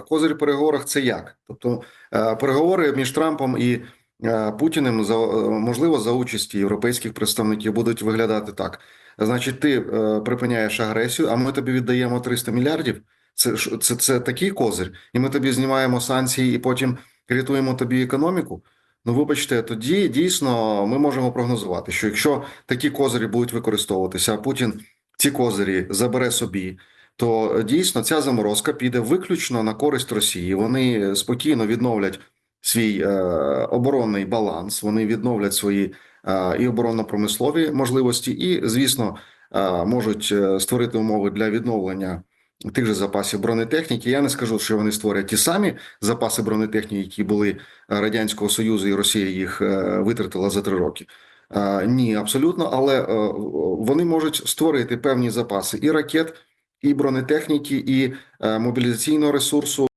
Козир переговорах це як? Тобто е, переговори між Трампом і е, Путіним за е, можливо за участі європейських представників будуть виглядати так. Значить, ти припиняєш агресію, а ми тобі віддаємо 300 мільярдів. Це це, це такий козир, і ми тобі знімаємо санкції, і потім рятуємо тобі економіку. Ну, вибачте, тоді дійсно ми можемо прогнозувати, що якщо такі козирі будуть використовуватися, а Путін ці козирі забере собі, то е, дійсно ця заморозка піде виключно на користь Росії. Вони спокійно відновлять свій е, оборонний баланс, вони відновлять свої е, і оборонно-промислові можливості, і, звісно, е, можуть е, створити умови для відновлення тих же запасів бронетехніки. Я не скажу, що вони створять ті самі запаси бронетехніки, які були е, Радянського Союзу, і Росія їх е, витратила за три роки. Е, Ні, абсолютно, але е, вони можуть створити певні запаси і ракет, і бронетехніки, і е, мобілізаційного ресурсу.